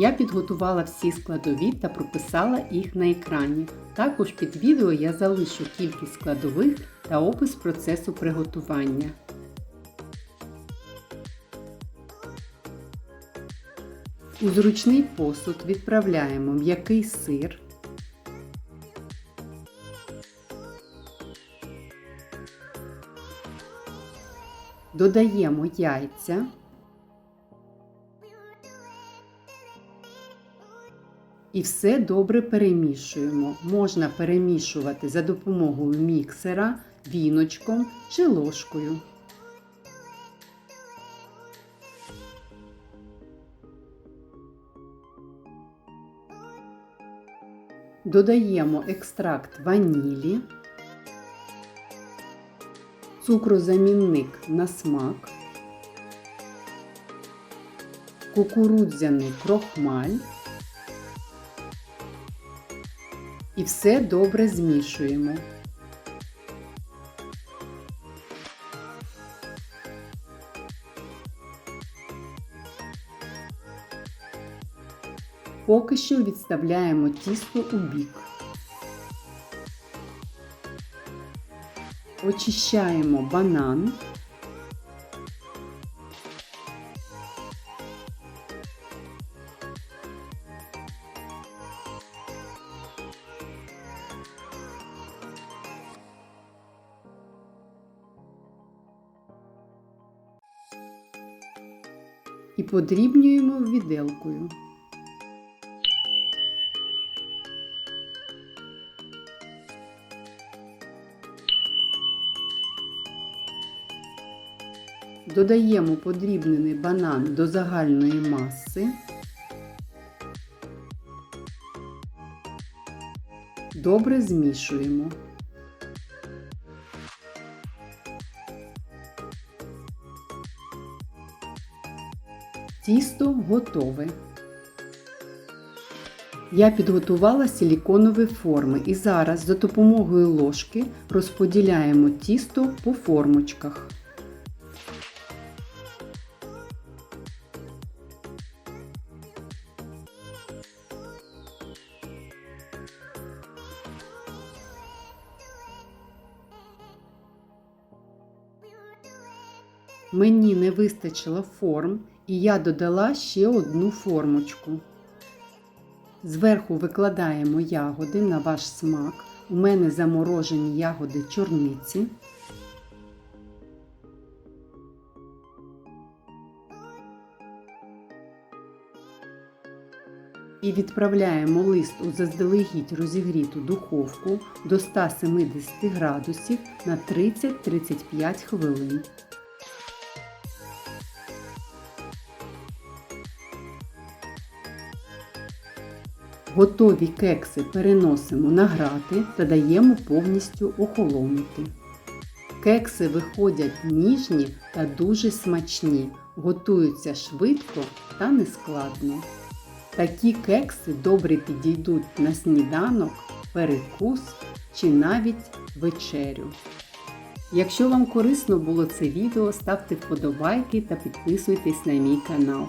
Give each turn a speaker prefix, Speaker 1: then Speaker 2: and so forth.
Speaker 1: Я підготувала всі складові та прописала їх на екрані. Також під відео я залишу кількість складових та опис процесу приготування. У зручний посуд відправляємо м'який сир, додаємо яйця. І все добре перемішуємо. Можна перемішувати за допомогою міксера, віночком чи ложкою. Додаємо екстракт ванілі, цукрозамінник на смак, кукурудзяний крохмаль. І все добре змішуємо. Поки що відставляємо тісто у бік. Очищаємо банан. І подрібнюємо віделкою. Додаємо подрібнений банан до загальної маси. Добре змішуємо. Тісто готове. Я підготувала силіконові форми і зараз за допомогою ложки розподіляємо тісто по формочках. Мені не вистачило форм і я додала ще одну формочку. Зверху викладаємо ягоди на ваш смак. У мене заморожені ягоди чорниці. І відправляємо лист у заздалегідь розігріту духовку до 170 градусів на 30-35 хвилин. Готові кекси переносимо на грати та даємо повністю охолонути. Кекси виходять ніжні та дуже смачні, готуються швидко та нескладно. Такі кекси добре підійдуть на сніданок, перекус чи навіть вечерю. Якщо вам корисно було це відео, ставте вподобайки та підписуйтесь на мій канал.